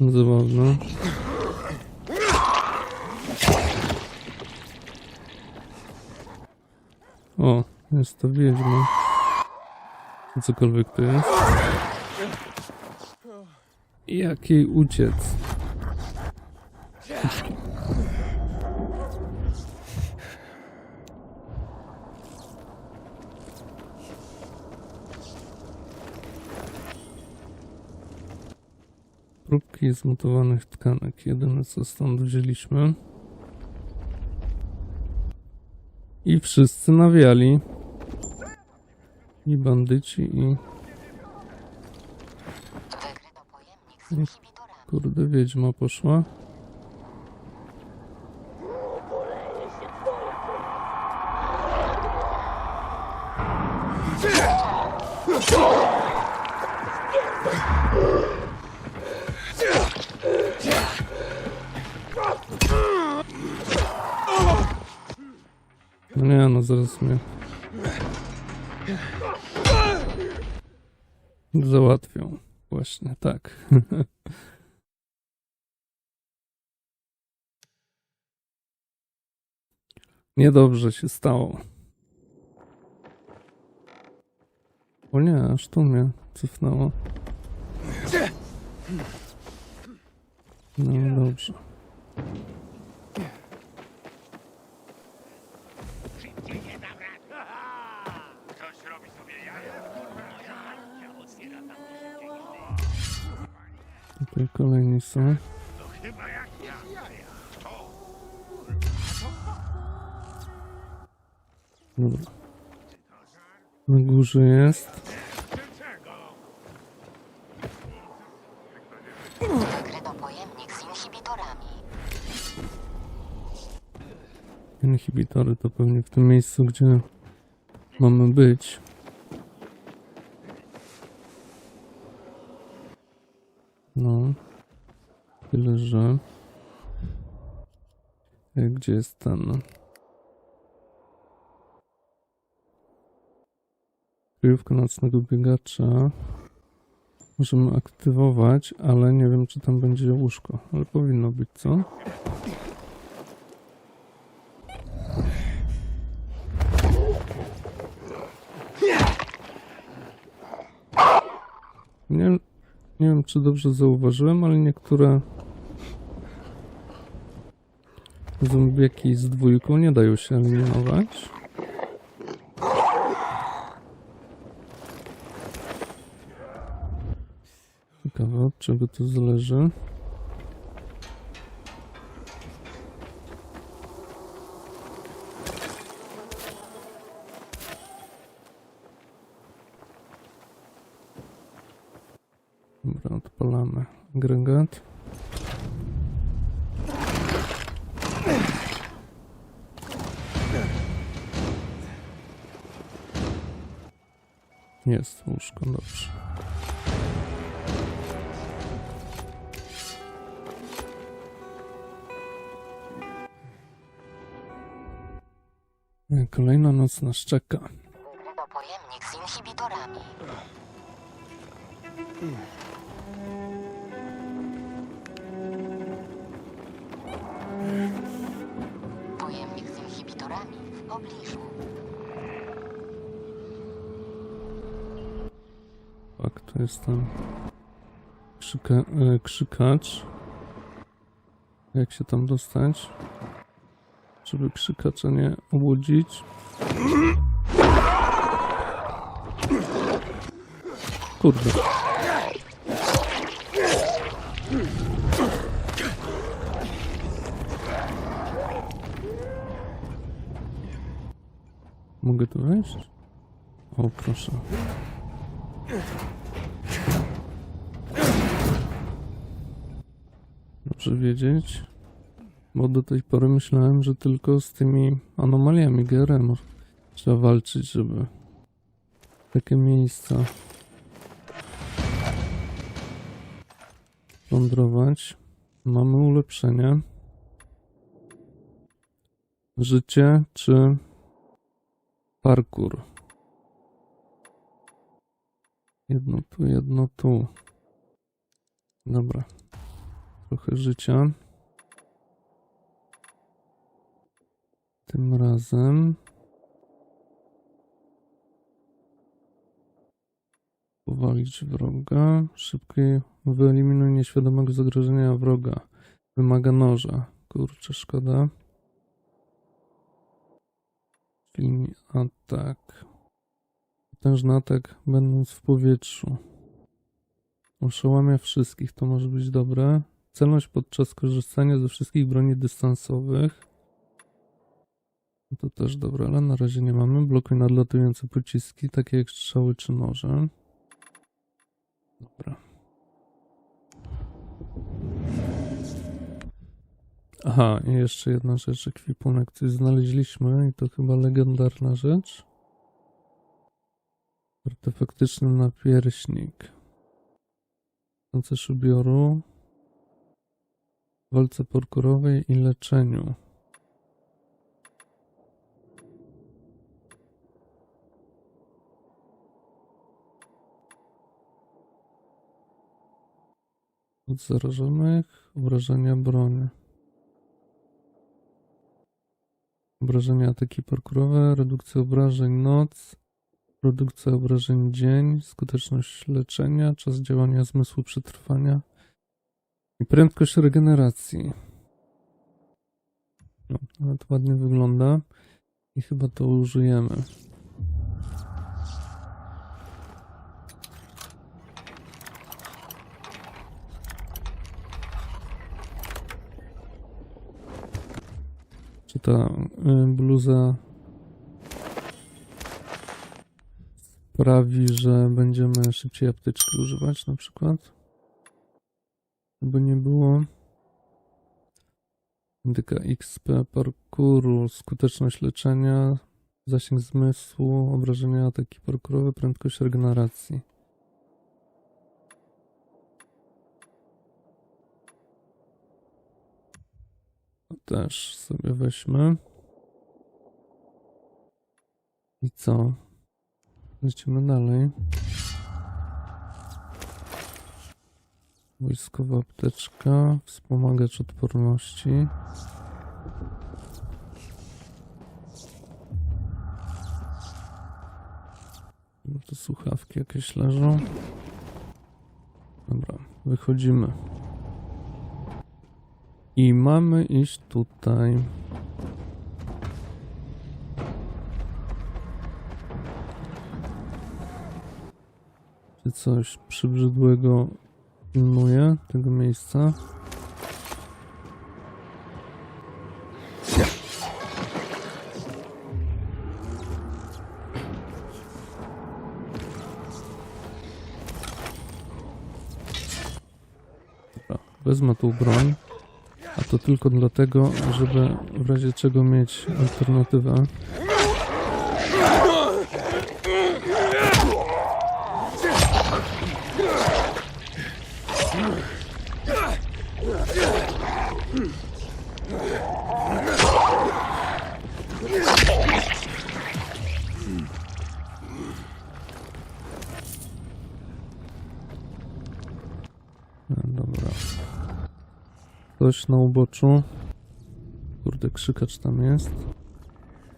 Zabawne. O, jest to wiedźma. Cokolwiek to jest. Jak jej uciec? Próbki zmutowanych tkanek. Jedyne co stąd wzięliśmy. I wszyscy nawiali. I bandyci, i inhibitorami. kurde wiedźma poszła. Mnie załatwią. Właśnie, tak. Niedobrze się stało. O nie, aż tu mnie cofnęło. No dobrze. Tutaj kolejni są. Chyba jak ja. Dobra. Na górze jest. pojemnik z inhibitorami. Inhibitory to pewnie w tym miejscu, gdzie mamy być. No. Tyle, że... E, Gdzie jest ten... Kryjówka nocnego biegacza. Możemy aktywować, ale nie wiem, czy tam będzie łóżko. Ale powinno być, co? Nie, nie wiem, czy dobrze zauważyłem, ale niektóre zombieki z dwójką nie dają się eliminować. Ciekawe, od czego to zależy. Kolejna noc nas czeka. Pojemnik z inhibitorami. Pojemnik z inhibitorami w pobliżu. Tak, to jest ten krzyka, e, krzykacz. Jak się tam dostać? Żeby krzykacza nie obudzić. Kurde. Mogę tu wejść? O, proszę. Dobrze wiedzieć. Bo do tej pory myślałem, że tylko z tymi anomaliami GRM trzeba walczyć, żeby takie miejsca plądrować. Mamy ulepszenie. Życie czy parkour? Jedno tu, jedno tu. Dobra. Trochę życia. Tym razem. Powalić wroga. Szybkiej wyeliminuj nieświadomego zagrożenia wroga. Wymaga noża. Kurczę, szkoda. Film atak. Potężny atak będąc w powietrzu. Oszołamia wszystkich, to może być dobre. Celność podczas korzystania ze wszystkich broni dystansowych. No To też dobre, ale na razie nie mamy. Blokuj nadlatujące pociski, takie jak strzały czy noże. Dobra. Aha, i jeszcze jedna rzecz, ekwipunek, coś znaleźliśmy i to chyba legendarna rzecz. Artefaktyczny napierśnik. Pancerz ubioru. Walce parkurowej i leczeniu. Od zarażonych, obrażenia broni. Obrażenia ataki parkurowe, redukcja obrażeń noc, produkcja obrażeń dzień, skuteczność leczenia, czas działania zmysłu przetrwania i prędkość regeneracji. No, nawet ładnie wygląda i chyba to użyjemy. Ta y, bluza sprawi, że będziemy szybciej apteczki używać na przykład? By nie było. Indyka XP parkouru, skuteczność leczenia, zasięg zmysłu, obrażenia ataki parkurowe, prędkość regeneracji. Też sobie weźmy. I co? Lecimy dalej. Wojskowa apteczka, wspomagacz odporności. No to słuchawki jakieś leżą. Dobra, wychodzimy. I mamy iść tutaj. Czy coś przybrzydłego pilnuje tego miejsca? Wezmę tą broń. To tylko dlatego, żeby w razie czego mieć alternatywę. Na uboczu. Kurde, krzykacz tam jest.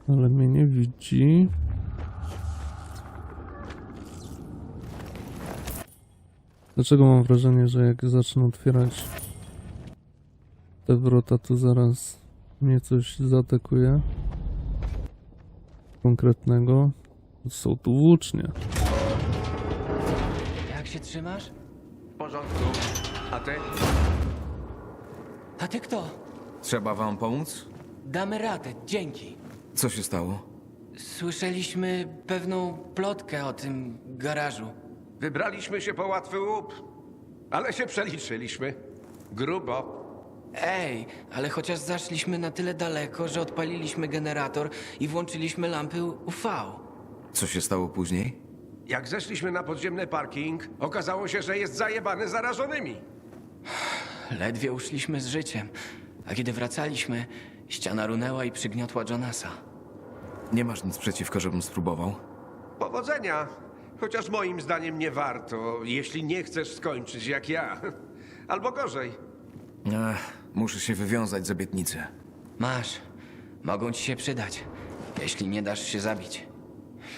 Ale mnie nie widzi. Dlaczego mam wrażenie, że jak zacznę otwierać te wrota, to zaraz mnie coś zaatakuje? Konkretnego. Są tu włócznie. Jak się trzymasz? W porządku. A ty? A ty kto? Trzeba wam pomóc? Damy radę, dzięki. Co się stało? Słyszeliśmy pewną plotkę o tym garażu. Wybraliśmy się po łatwy łup, ale się przeliczyliśmy. Grubo. Ej, ale chociaż zaszliśmy na tyle daleko, że odpaliliśmy generator i włączyliśmy lampy UV. Co się stało później? Jak zeszliśmy na podziemny parking, okazało się, że jest zajebany zarażonymi. Ledwie uszliśmy z życiem, a kiedy wracaliśmy, ściana runęła i przygniotła Jonasa. Nie masz nic przeciwko, żebym spróbował? Powodzenia. Chociaż moim zdaniem nie warto, jeśli nie chcesz skończyć jak ja. Albo gorzej. Ech, muszę się wywiązać z obietnicy. Masz. Mogą ci się przydać, jeśli nie dasz się zabić.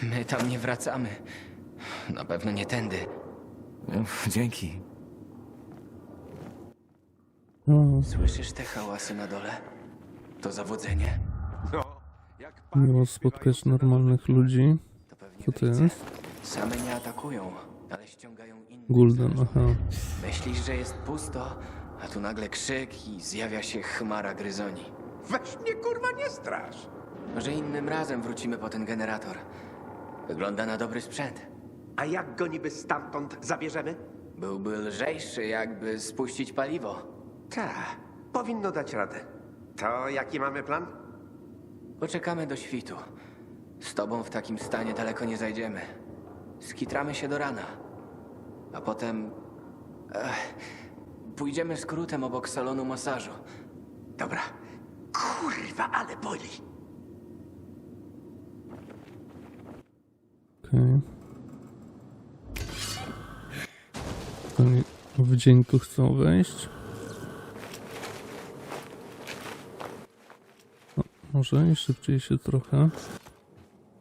My tam nie wracamy. Na pewno nie tędy. Uff, Dzięki. O, Słyszysz te hałasy na dole? To zawodzenie. No, jak miło spotkać normalnych ludzi. To pewnie Co to jest? Same nie atakują, ale ściągają innych. Gulden, aha. Myślisz, że jest pusto, a tu nagle krzyk i zjawia się chmara gryzoni. Weź mnie kurwa nie strasz. Może innym razem wrócimy po ten generator. Wygląda na dobry sprzęt. A jak go niby stamtąd zabierzemy? Byłby lżejszy, jakby spuścić paliwo. Ta, powinno dać radę. To jaki mamy plan? Poczekamy do świtu. Z tobą w takim stanie daleko nie zajdziemy. Skitramy się do rana. A potem... Ech, pójdziemy skrótem obok salonu masażu. Dobra. Kurwa, ale boli. Okej. Oni w dzień tu chcą wejść. Może i szybciej się trochę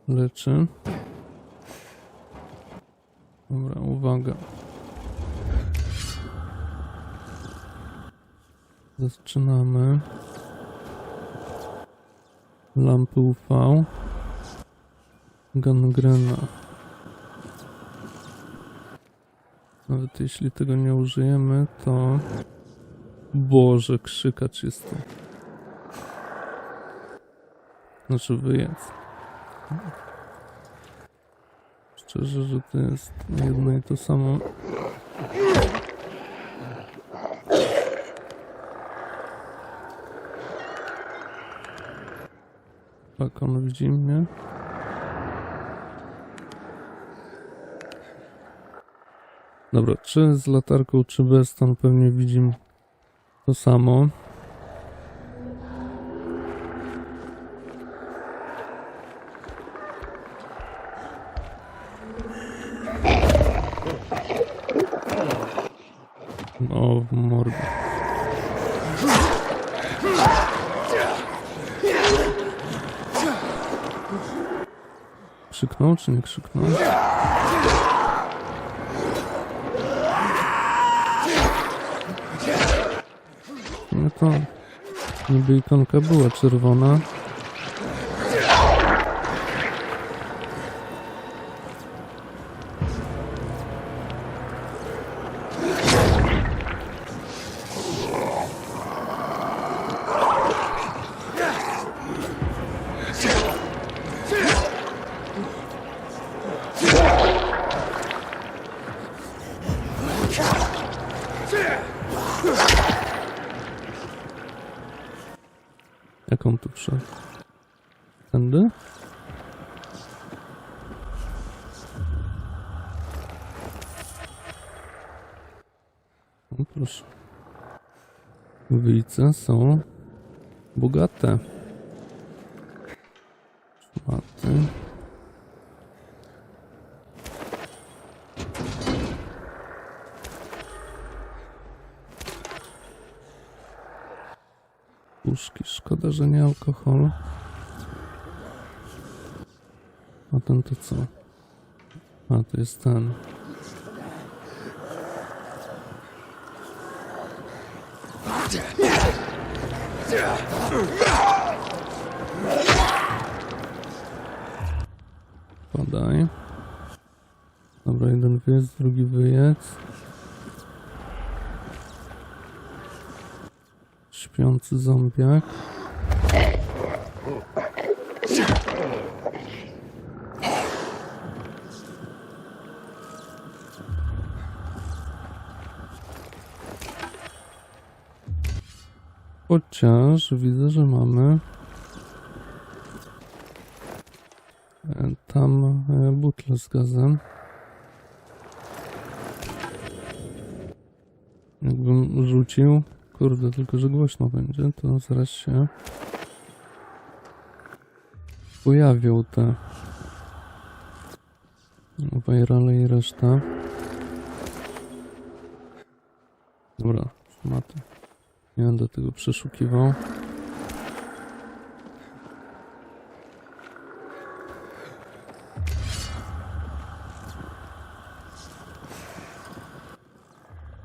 leczy. Dobra, uwaga. Zaczynamy. Lampy UV. Gangrena. Nawet jeśli tego nie użyjemy, to... Boże, krzykacz jest tu. Znaczy wyjedz. Szczerze, że to jest jedno i to samo. Tak, on widzi mnie. Dobra, czy z latarką, czy bez, to on pewnie widzimy to samo. Krzyknął, czy nie krzyknął? No to niby ikonka była czerwona. No proszę. Wyjce są bogate. Szmaty. Puszki. Szkoda, że nie alkohol. A ten to co? A, to jest ten. Podaj. Dobra, jeden wyjedz, drugi wyjedz. Śpiący zombiak. Chociaż widzę, że mamy e, tam e, butle z gazem. Jakbym rzucił, kurde, tylko że głośno będzie, to zaraz się pojawią te wirale i reszta. Dobra, Maty. Nie będę tego przeszukiwał.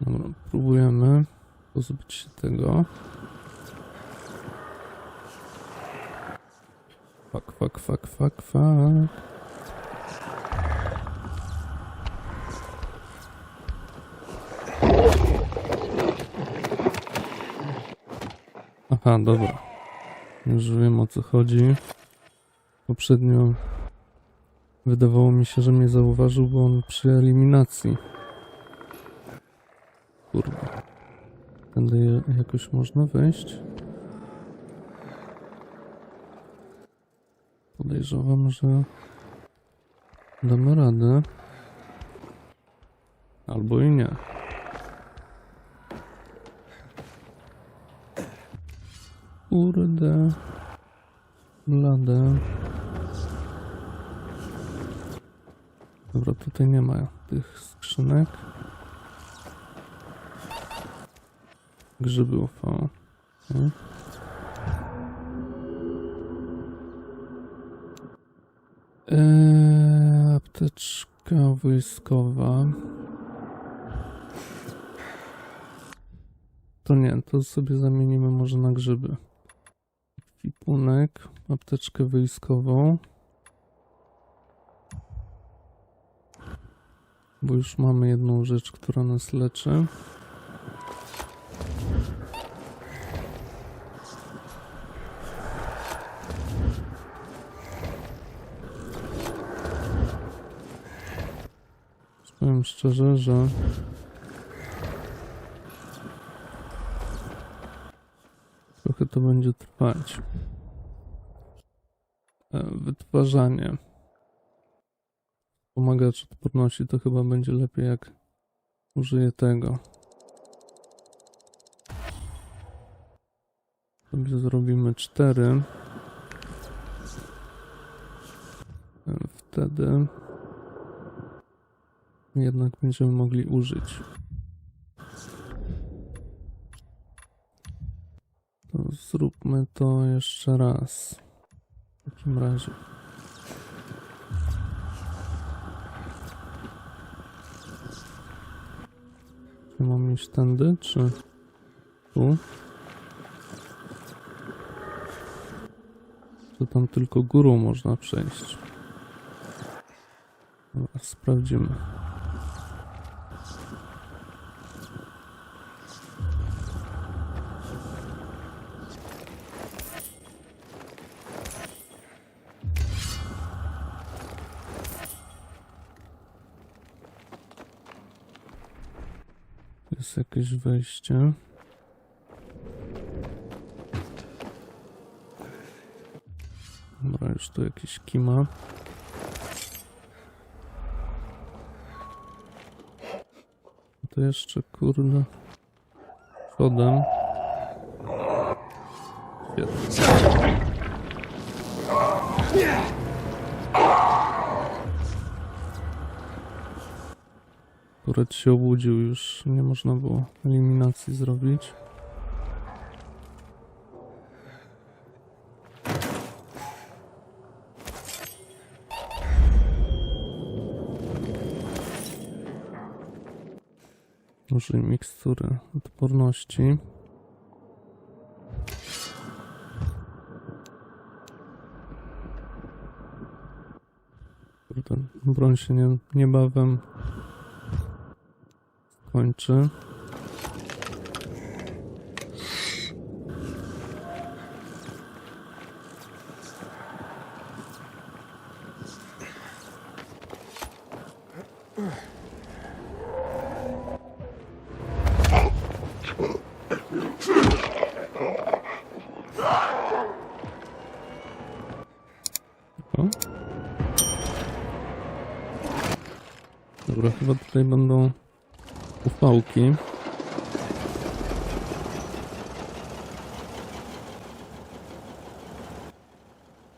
Dobra, próbujemy pozbyć się tego. Fuck, fuck, fuck, fuck, fuck. Aha, dobra. Już wiem o co chodzi. Poprzednio wydawało mi się, że mnie zauważył, bo on przy eliminacji. Kurde. Tędy jakoś można wejść? Podejrzewam, że damy radę. Albo i nie. Kurde. Blade. Dobra, tutaj nie ma tych skrzynek. Grzyby UV. Okay. Eee, apteczka wojskowa. To nie, to sobie zamienimy może na grzyby. Kwipunek, apteczkę wojskową. Bo już mamy jedną rzecz, która nas leczy. Powiem szczerze, że trochę to będzie trwać. E, Wytwarzanie pomagacz odporności to chyba będzie lepiej jak użyję tego. Sobie zrobimy cztery. E, Wtedy jednak będziemy mogli użyć. To zróbmy to jeszcze raz. W takim razie. Czy mam iść tędy, czy tu? To tam tylko górą można przejść. Dobra, sprawdzimy. Jest jakieś wejście. Dobra, już tu jakieś kima. To jeszcze kurde. Przodem. Świetnie. Akurat się obudził, już nie można było eliminacji zrobić. Użyj mikstury odporności. Broń się nie, niebawem kończy.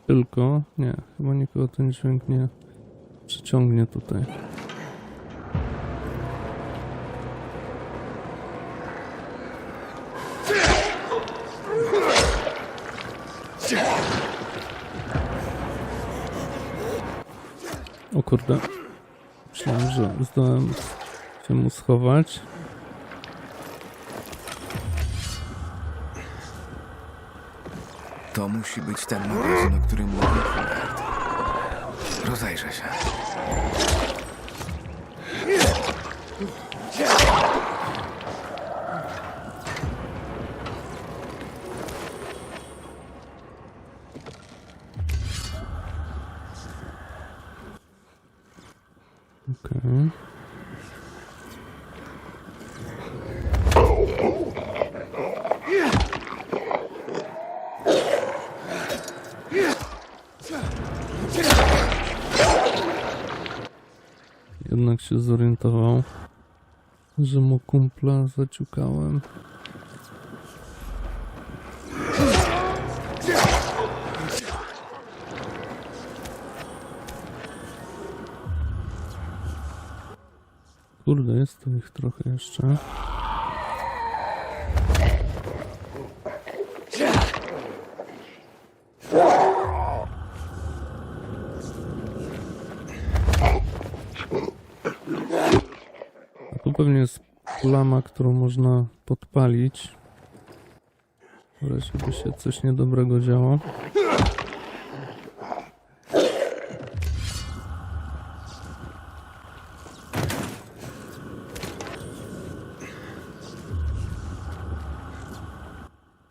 tylko... Nie, chyba nikogo ten dźwięk nie przyciągnie tutaj. O kurde. Myślałem, że zdałem się mu schować. To musi być ten magazyn, o którym mówił Hubert. Rozejrzę się. Okej. Jednak się zorientował, że mu kumpla zaciukałem. Kurde, jest tu ich trochę jeszcze. A tu pewnie plama, którą można podpalić. W razie by się coś niedobrego działo.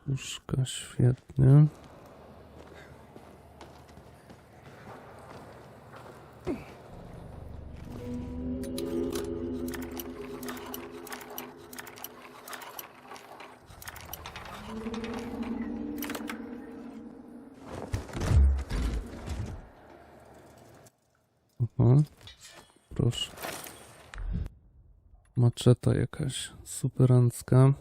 Łóżka, świetnie. Maczeta jakaś superancka.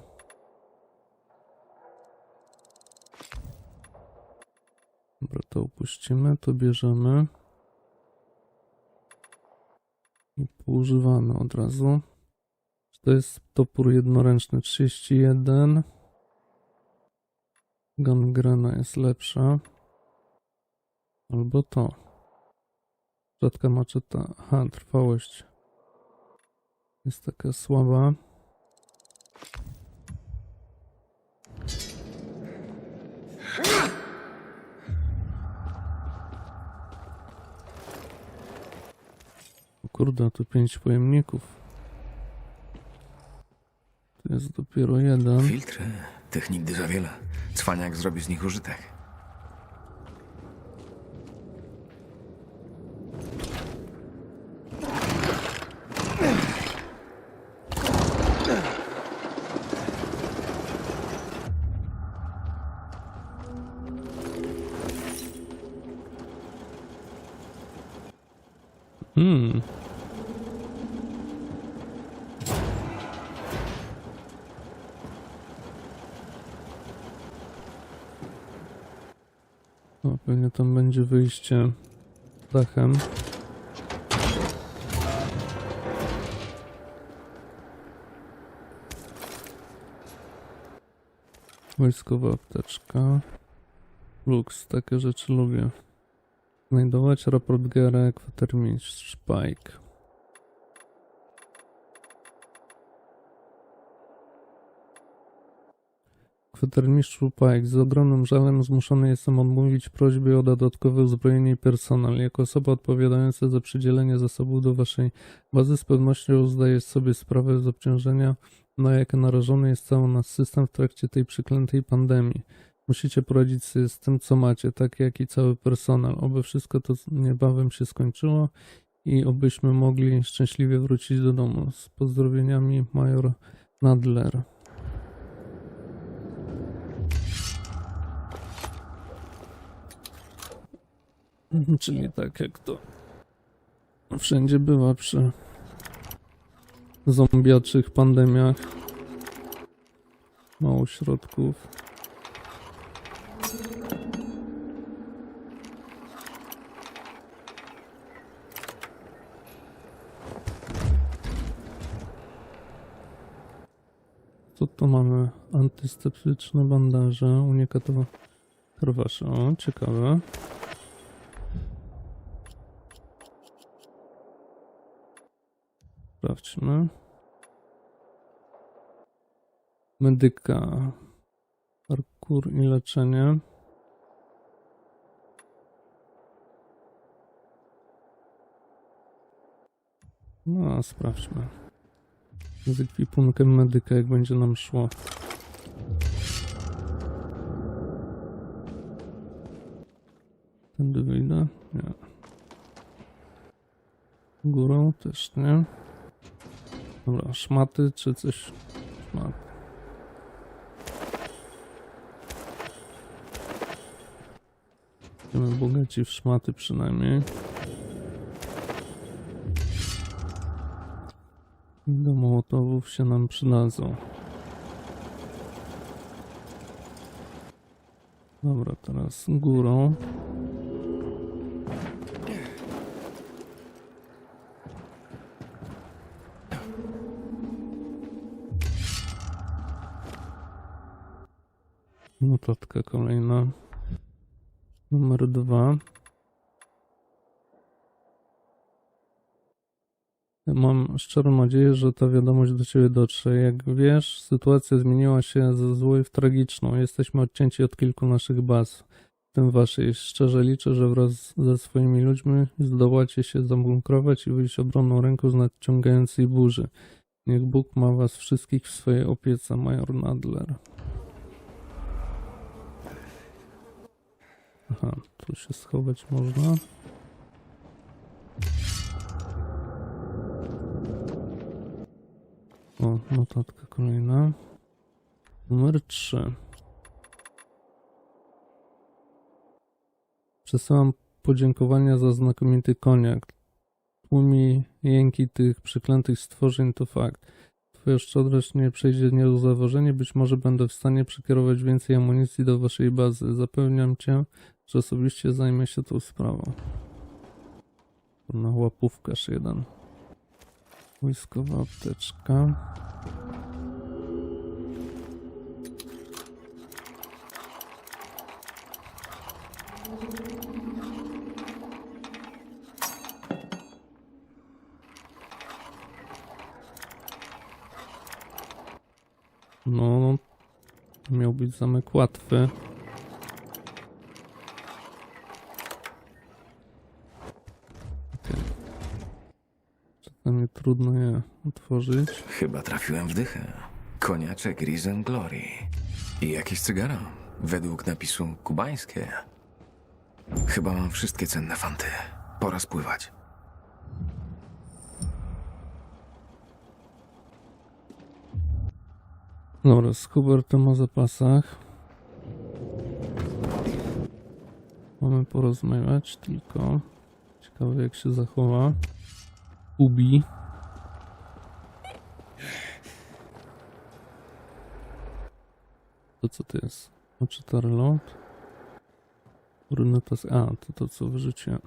Dobra, to opuścimy, to bierzemy. I poużywamy od razu. To jest topór jednoręczny 31. Gangrena jest lepsza. Albo to. Rzadka maczeta. Aha, trwałość jest taka słaba. O kurde, tu pięć pojemników. Tu jest dopiero jeden. Filtry. Tych nigdy za wiele. Cwaniak zrobi z nich użytek. Hmm. No, pewnie tam będzie wyjście dachem. Wojskowa apteczka. Lux, takie rzeczy lubię. Znajdować raport Gera, kwatermistrz Pike. Kwatermistrzu Pike, z ogromnym żalem zmuszony jestem odmówić prośbie o dodatkowe uzbrojenie i personel. Jako osoba odpowiadająca za przydzielenie zasobów do waszej bazy z pewnością zdaję sobie sprawę z obciążenia, na jakie narażony jest cały nasz system w trakcie tej przeklętej pandemii. Musicie poradzić sobie z tym, co macie, tak jak i cały personel. Oby wszystko to niebawem się skończyło i obyśmy mogli szczęśliwie wrócić do domu. Z pozdrowieniami, major Nadler. Czyli tak jak to wszędzie bywa przy zombiaczych pandemiach. Mało środków. Co tu mamy? Antyseptyczne bandaże, unikatowe krwasze. O, ciekawe. Sprawdźmy. Medyka. Parkour i leczenie. No, sprawdźmy. Z ekwipunkiem medyka, jak będzie nam szło. Tędy wyjdę? Nie. Górą też nie. Dobra, szmaty czy coś? Szmaty. Będziemy bogaci w szmaty przynajmniej. I do mołotowów się nam przydadzą. Dobra, teraz górą. Notatka kolejna. Numer dwa. Mam szczerą nadzieję, że ta wiadomość do Ciebie dotrze. Jak wiesz, sytuacja zmieniła się ze złej w tragiczną. Jesteśmy odcięci od kilku naszych baz, w tym Waszej. Szczerze liczę, że wraz ze swoimi ludźmi zdołacie się zabunkrować i wyjść obronną ręką z nadciągającej burzy. Niech Bóg ma Was wszystkich w swojej opiece, major Nadler. Aha, tu się schować można. O, notatka kolejna. Numer 3. Przesyłam podziękowania za znakomity koniak. Tłumi jęki tych przeklętych stworzeń to fakt. Twoja szczodrość nie przejdzie niezauważenie. Być może będę w stanie przekierować więcej amunicji do waszej bazy. Zapewniam cię, że osobiście zajmę się tą sprawą. Na łapówkarz jeden. Wojskowa apteczka. No, miał być zamek łatwy. Okej. Czasami trudno je otworzyć. Chyba trafiłem w dychę. Koniaczek Risen Glory. I jakieś cygara. Według napisu kubańskie. Chyba mam wszystkie cenne fanty. Pora spływać. Dobra, z Hubertem o zapasach. Mamy porozmawiać, tylko ciekawe jak się zachowa. Ubi. To co to jest? Oczyta reload. Bruneta z... A, to to co wyrzuciłem.